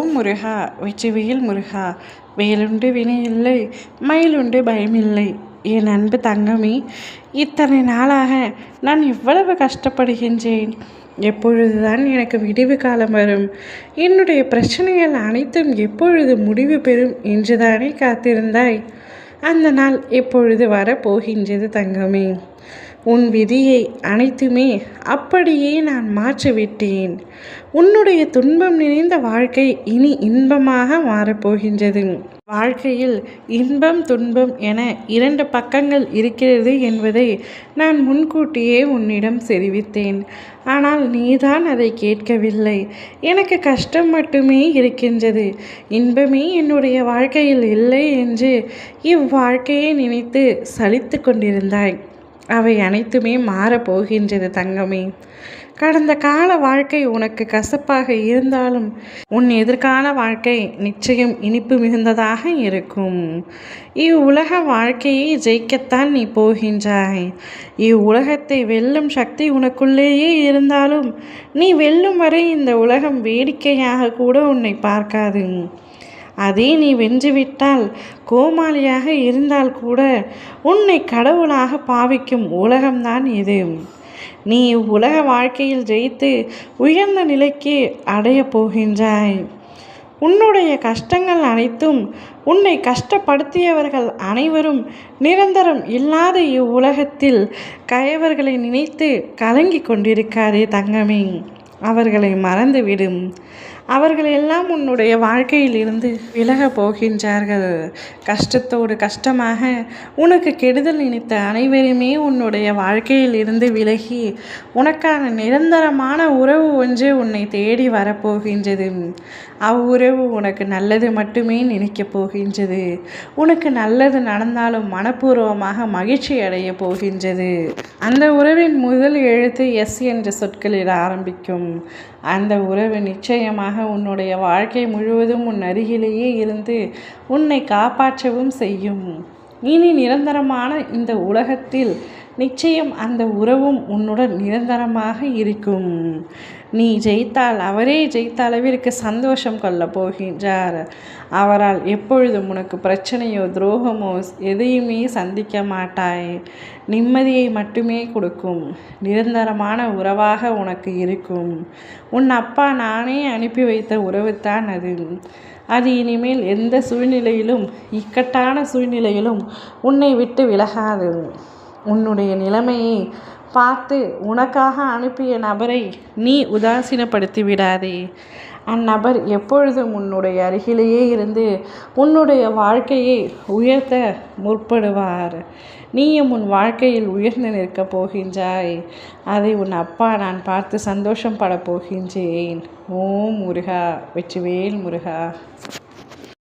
ஓம் முருகா வெற்றிவேல் முருகா வேலுண்டு வினை இல்லை மயிலுண்டு பயமில்லை என் அன்பு தங்கமே இத்தனை நாளாக நான் எவ்வளவு கஷ்டப்படுகின்றேன் எப்பொழுதுதான் எனக்கு விடிவு காலம் வரும் என்னுடைய பிரச்சனைகள் அனைத்தும் எப்பொழுது முடிவு பெறும் என்றுதானே காத்திருந்தாய் அந்த நாள் எப்பொழுது வரப்போகின்றது தங்கமே உன் விதியை அனைத்துமே அப்படியே நான் மாற்றிவிட்டேன். உன்னுடைய துன்பம் நிறைந்த வாழ்க்கை இனி இன்பமாக மாறப்போகின்றது. வாழ்க்கையில் இன்பம் துன்பம் என இரண்டு பக்கங்கள் இருக்கிறது என்பதை நான் முன்கூட்டியே உன்னிடம் தெரிவித்தேன். ஆனால் நீதான் அதை கேட்கவில்லை. எனக்கு கஷ்டம் மட்டுமே இருக்கின்றது. இன்பமே என்னுடைய வாழ்க்கையில் இல்லை என்று இவ்வாழ்க்கையை நினைத்து சலித்து கொண்டிருந்தாய். அவை அனைத்துமே மாறப்போகின்றது தங்கமே. கடந்த கால வாழ்க்கை உனக்கு கசப்பாக இருந்தாலும் உன் எதிர்கால வாழ்க்கை நிச்சயம் இனிப்பு மிகுந்ததாக இருக்கும். இவ்வுலக வாழ்க்கையை ஜெயிக்கத்தான் நீ போகின்றாய். இவ்வுலகத்தை வெல்லும் சக்தி உனக்குள்ளேயே இருந்தாலும் நீ வெல்லும் வரை இந்த உலகம் வேடிக்கையாக கூட உன்னை பார்க்காது. அதே நீ வென்றுவிட்டால் கோமாளியாக இருந்தால் கூட உன்னை கடவுளாக பாவிக்கும் உலகம்தான் இது. நீ உலக வாழ்க்கையில் ஜெயித்து உயர்ந்த நிலைக்கு அடையப் போகின்றாய். உன்னுடைய கஷ்டங்கள் அனைத்தும் உன்னை கஷ்டப்படுத்தியவர்கள் அனைவரும் நிரந்தரம் இல்லாத இவ்வுலகத்தில் கயவர்களை நினைத்து கலங்கி கொண்டிருக்காதே தங்கமே. அவர்களை மறந்துவிடும். அவர்கள் எல்லாம் உன்னுடைய வாழ்க்கையில் இருந்து விலக போகின்றார்கள். கஷ்டத்தோடு கஷ்டமாக உனக்கு கெடுதல் நினைத்த அனைவருமே உன்னுடைய வாழ்க்கையில் இருந்து விலகி உனக்கான நிரந்தரமான உறவு ஒன்று உன்னை தேடி வரப்போகின்றது. அவ்வுறவு உனக்கு நல்லது மட்டுமே நினைக்கப் போகின்றது. உனக்கு நல்லது நடந்தாலும் மனப்பூர்வமாக மகிழ்ச்சி அடைய போகின்றது. அந்த உறவின் முதல் எழுத்து எஸ் என்ற சொற்களில் ஆரம்பிக்கும். அந்த உறவு நிச்சயமாக உன்னுடைய வாழ்க்கை முழுவதும் உன் அருகிலேயே இருந்து உன்னை காப்பாற்றவும் செய்யும். இனி நிரந்தரமான இந்த உலகத்தில் நிச்சயம் அந்த உறவும் உன்னுடன் நிரந்தரமாக இருக்கும். நீ ஜெயித்தால் அவரே ஜெயித்த அளவிற்கு சந்தோஷம் கொள்ள போகின்றார். அவரால் எப்பொழுதும் உனக்கு பிரச்சனையோ துரோகமோ எதையுமே சந்திக்க மாட்டாய். நிம்மதியை மட்டுமே கொடுக்கும். நிரந்தரமான உறவாக உனக்கு இருக்கும். உன் அப்பா நானே அனுப்பி வைத்த உறவுத்தான் அது. அது இனிமேல் எந்த சூழ்நிலையிலும் இக்கட்டான சூழ்நிலையிலும் உன்னை விட்டு விலகாது. உன்னுடைய நிலைமையை பார்த்து உனக்காக அனுப்பிய நபரை நீ உதாசீனப்படுத்தி விடாதே. அந்நபர் எப்பொழுதும் உன்னுடைய அருகிலேயே இருந்து உன்னுடைய வாழ்க்கையை உயர்த்த முற்படுவார். நீயும் உன் வாழ்க்கையில் உயர்ந்து நிற்கப் போகின்றாய். அதை உன் அப்பா நான் பார்த்து சந்தோஷம் படப் போகின்றேன். ஓம் முருகா வெற்றிவேல் முருகா.